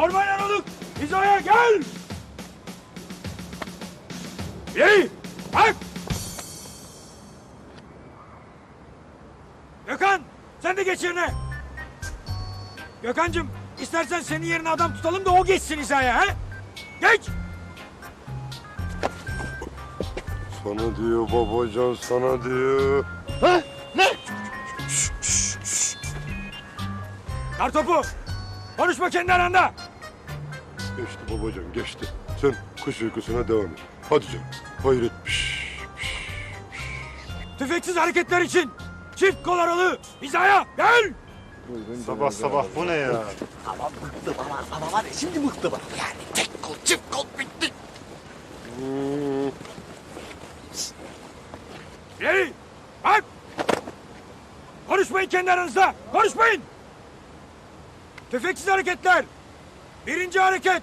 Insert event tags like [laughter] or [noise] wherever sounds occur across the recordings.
Orman yanılık. Hizaya gel. İyi. Bak. Gökhan sen de geç yerine. Gökhan'cığım istersen senin yerine adam tutalım da o geçsin hizaya he? Geç. Sana diyor babacan sana diyor. Kartopu. Konuşma kendi aranda. Geçti babacan geçti. Sen kuş uykusuna devam et. Hadi canım. Hayret. Piş, piş. Tüfeksiz hareketler için çift kol aralı hizaya gel. Sabah sabah bu ne ya? Ama bıktım ama, ama var ya şimdi bıktım. Yani tek kol çift kol bitti. İyi. Bak. Konuşmayın kendi aranızda. Konuşmayın. Tüfeksiz hareketler. Birinci hareket.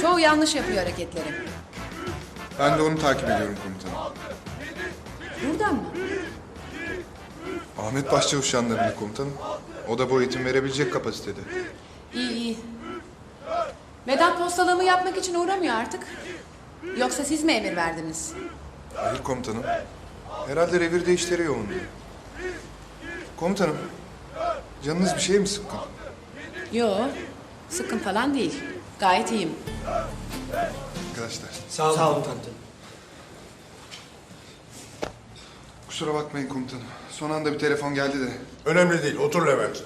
Çoğu yanlış yapıyor hareketleri. Ben de onu takip ediyorum komutanım. Buradan mı? Ahmet Başçavuş yanlarında komutanım. O da bu eğitim verebilecek kapasitede. İyi, iyi. Vedat postalığımı yapmak için uğramıyor artık. Yoksa siz mi emir verdiniz? Hayır komutanım. Herhalde revirde işleri yoğun diyor. Komutanım, canınız bir şey mi sıkkın? Yo, sıkın falan değil. Gayet iyiyim. Arkadaşlar, Sağ olun, Sağ olun komutanım. kusura bakmayın komutanım. Son anda bir telefon geldi de. Önemli değil. Otur Levent.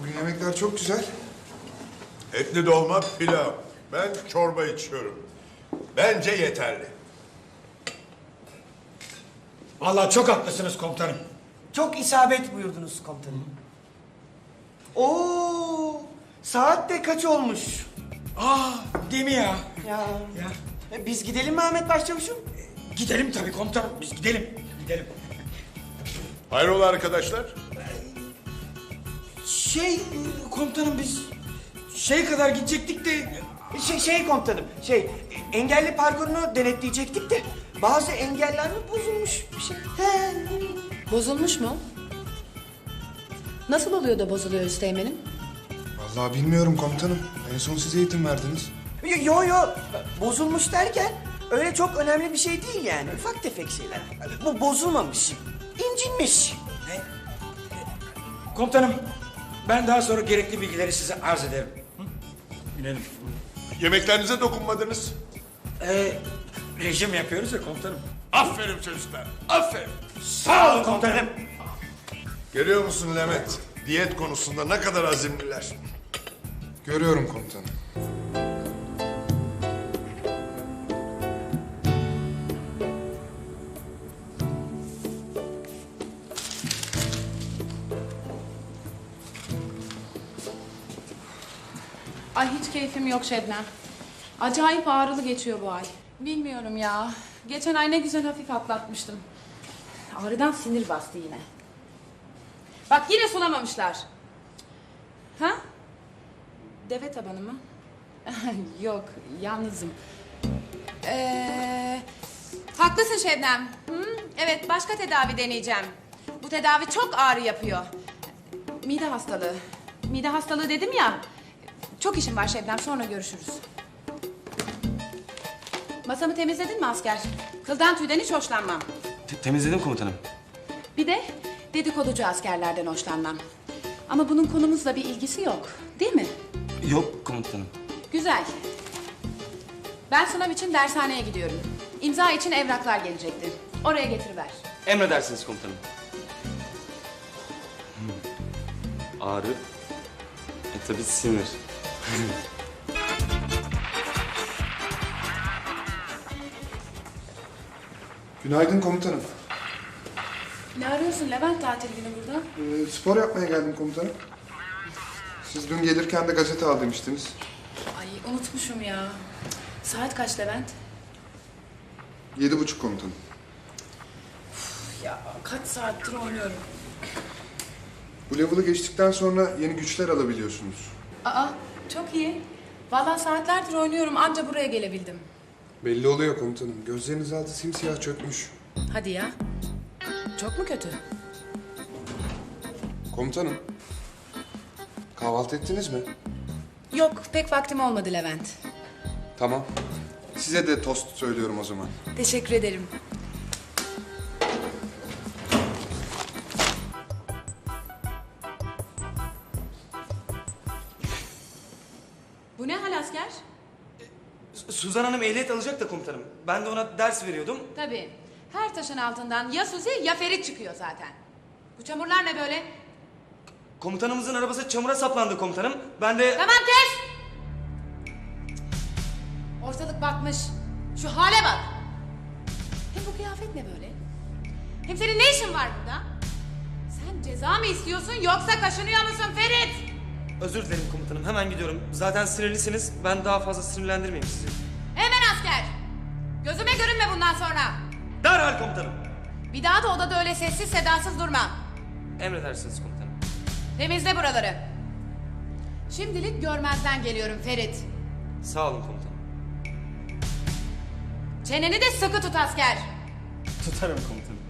Bugün yemekler çok güzel. Etli dolma, pilav. Ben çorba içiyorum. Bence yeterli. Vallahi çok haklısınız komutanım. Çok isabet buyurdunuz komutanım. Oo, saat de kaç olmuş? Aa, değil mi ya? Ya. Ya. E, Biz gidelim mi Ahmet Başçavuş'um? Gidelim tabii komutanım. Biz gidelim. Gidelim. Hayrola arkadaşlar? Şey komutanum biz şey kadar gidecektik de Şey, şey komutanım, şey e, engelli parkurunu denetleyecektik de bazı engeller mi bozulmuş bir şey? He. Bozulmuş mu? Nasıl oluyor da bozuluyor Üsteğmen'im? Vallahi bilmiyorum komutanım. En son siz eğitim verdiniz. Yo yo, yo. bozulmuş derken öyle çok önemli bir şey değil yani. Ufak tefek şeyler. Bu bozulmamış, incinmiş. komutanım ben daha sonra gerekli bilgileri size arz ederim. Hı? Yemeklerinize dokunmadınız. Ee, rejim yapıyoruz ya komutanım. Aferin çocuklar. Aferin. Sağ olun komutanım. Görüyor musun Levent? Diyet konusunda ne kadar azimliler. Görüyorum komutanım. Ay hiç keyfim yok Şebnem. Acayip ağrılı geçiyor bu ay. Bilmiyorum ya. Geçen ay ne güzel hafif atlatmıştım. Ağrıdan sinir bastı yine. Bak yine sulamamışlar. Ha? Deve tabanı mı? [laughs] yok, yalnızım. Ee, haklısın Şebnem. Hı? Evet, başka tedavi deneyeceğim. Bu tedavi çok ağrı yapıyor. Mide hastalığı. Mide hastalığı dedim ya. Çok işim var Şebnem, sonra görüşürüz. Masamı temizledin mi asker? Kıldan tüyden hiç hoşlanmam. Te- temizledim komutanım. Bir de dedikoducu askerlerden hoşlanmam. Ama bunun konumuzla bir ilgisi yok, değil mi? Yok komutanım. Güzel. Ben sınav için dershaneye gidiyorum. İmza için evraklar gelecekti. Oraya getiriver. Emredersiniz komutanım. Hmm. Ağrı. E tabi sinir. [laughs] Günaydın komutanım. Ne arıyorsun Levent tatil günü burada? Ee, spor yapmaya geldim komutanım. Siz dün gelirken de gazete al demiştiniz. Ay unutmuşum ya. Saat kaç Levent? Yedi buçuk komutanım. Ya kaç saattir oynuyorum. Bu level'ı geçtikten sonra yeni güçler alabiliyorsunuz. Aa çok iyi. Vallahi saatlerdir oynuyorum anca buraya gelebildim. Belli oluyor komutanım. Gözleriniz altı simsiyah çökmüş. Hadi ya. Çok mu kötü? Komutanım. Kahvaltı ettiniz mi? Yok pek vaktim olmadı Levent. Tamam. Size de tost söylüyorum o zaman. Teşekkür ederim. Bu ne hal asker? Suzan Hanım ehliyet alacak da komutanım. Ben de ona ders veriyordum. Tabii. Her taşın altından ya Suzi ya Ferit çıkıyor zaten. Bu çamurlar ne böyle? Komutanımızın arabası çamura saplandı komutanım. Ben de... Tamam kes! Ortalık batmış. Şu hale bak. Hem bu kıyafet ne böyle? Hem senin ne işin var burada? Sen ceza mı istiyorsun yoksa kaşınıyor musun Ferit? Özür dilerim komutanım. Hemen gidiyorum. Zaten sinirlisiniz. Ben daha fazla sinirlendirmeyeyim sizi. Hemen asker. Gözüme görünme bundan sonra. Derhal komutanım. Bir daha da odada öyle sessiz sedasız durma. Emredersiniz komutanım. Temizle buraları. Şimdilik görmezden geliyorum Ferit. Sağ olun komutanım. Çeneni de sıkı tut asker. Tutarım komutanım.